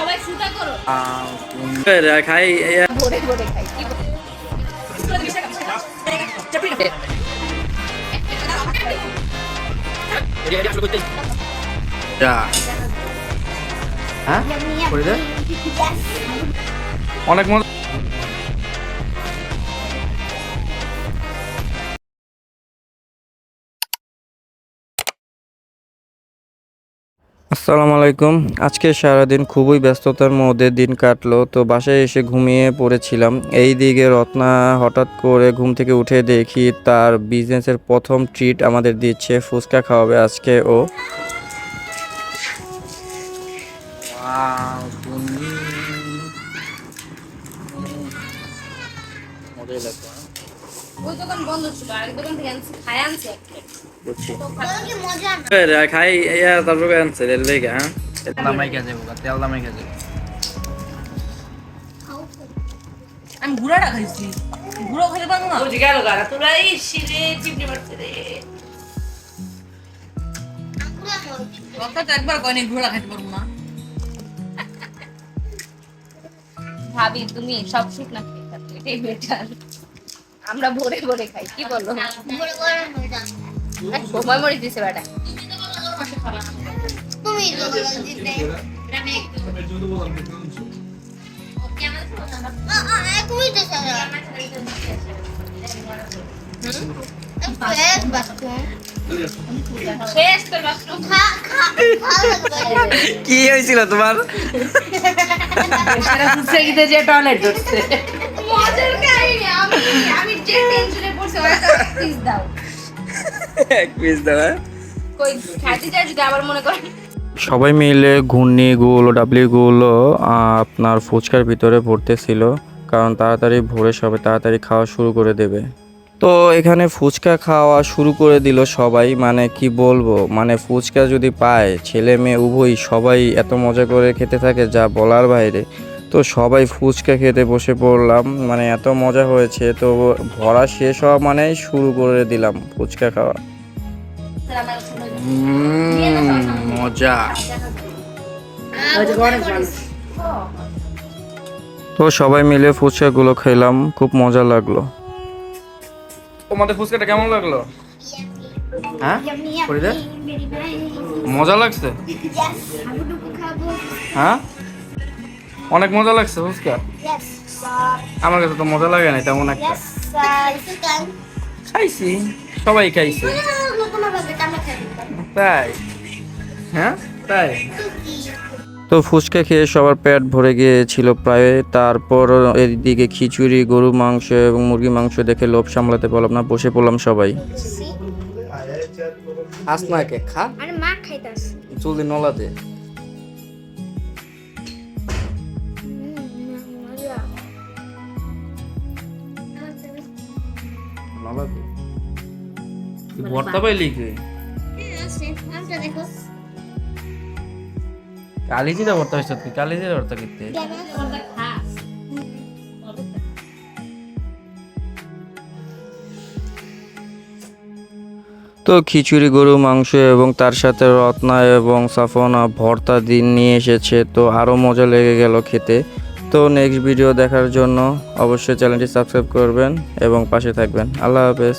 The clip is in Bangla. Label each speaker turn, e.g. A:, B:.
A: সবাই সুতা করো।
B: খাই
A: ভরে ভরে খাই
B: হ্যাঁ অনেক মজা আসসালামু আলাইকুম। আজকে সারাদিন খুবই ব্যস্ততার মধ্যে দিন কাটলো, তো বাসায় এসে ঘুমিয়ে পড়েছিলাম। এই দিকে রত্না হঠাৎ করে ঘুম থেকে উঠে দেখি তার বিজনেসের প্রথম ট্রিট আমাদের দিচ্ছে, ফুচকা খাওয়াবে আজকে ও।
A: ওই দোকান বন্ধ ছিল আরেক দোকান থেকে আনছি খাই আনছি এক প্লেট
B: বুঝছি।
A: কি মজা না
B: খাই তারপরে আনছে রেলওয়ে হ্যাঁ? তেল দামাই গেছে তেল দামাই গেছে
C: আমি গুড়াটা খাইছি গুঁড়ো খেতে পারব না?
D: বুঝি গেল গাড়া তোরা এই শিরে চিপড়ি মারছে রে
C: কথা একবার কয়নি গুঁড়া খাইতে পারব না।
A: ভাবি তুমি সব সুখ না খেয়ে থাকো এটাই বেটার আমরা ভরে ভরে খাই কি বলো? সময় মরে দিছে বেটা।
E: তুমি
B: কি হয়েছিল তোমার?
D: যে টয়লেট ধরছে।
A: প্লিজ দাও।
B: এক পিস দেওয়া
A: কই খাইতে চাই যদি আবার মনে করেন
B: সবাই মিলে ঘূর্ণিগুলো ডাবলিগুলো আপনার ফুচকার ভিতরে ভরতেছিল কারণ তাড়াতাড়ি ভরে সবাই তাড়াতাড়ি খাওয়া শুরু করে দেবে। তো এখানে ফুচকা খাওয়া শুরু করে দিল সবাই মানে কি বলব মানে ফুচকা যদি পায় ছেলে মেয়ে উভয়ই সবাই এত মজা করে খেতে থাকে যা বলার বাইরে। তো সবাই ফুচকা খেতে বসে পড়লাম। মানে এত মজা হয়েছে তো ভরা শেষ হওয়া মানে শুরু করে দিলাম ফুচকা খাওয়া। মজা। তো সবাই মিলে ফুচকাগুলো খেলাম খুব মজা লাগল। তোমাদের ফুচকাটা কেমন লাগল? হ্যাঁ? মজা লাগছে? হ্যাঁ? অনেক মজা লাগছে ফুচকা? আমার কাছে তো মজা লাগে না তেমন একটা। খাইছি সবাই খাইছে। তাই? হ্যাঁ? তাই? তো ফুচকা খেয়ে সবার পেট ভরে গিয়েছিল প্রায়। তারপর এদিকে খিচুড়ি গরু মাংস এবং মুরগি মাংস দেখে লোভ সামলাতে পারলাম না বসে পড়লাম সবাই। আস না কে খা।
E: আরে মা খাইতাস
B: জলদি নলা ভর্তা পাইলি কি? কালি জিরা ভর্তা হয়েছে তুই কালি জিরা ভর্তা তো খিচুড়ি গরু মাংস এবং তার সাথে রত্না এবং সাফনা ভর্তা দিন নিয়ে এসেছে তো আরও মজা লেগে গেল খেতে। তো নেক্সট ভিডিও দেখার জন্য অবশ্যই চ্যানেলটি সাবস্ক্রাইব করবেন এবং পাশে থাকবেন। আল্লাহ হাফেজ।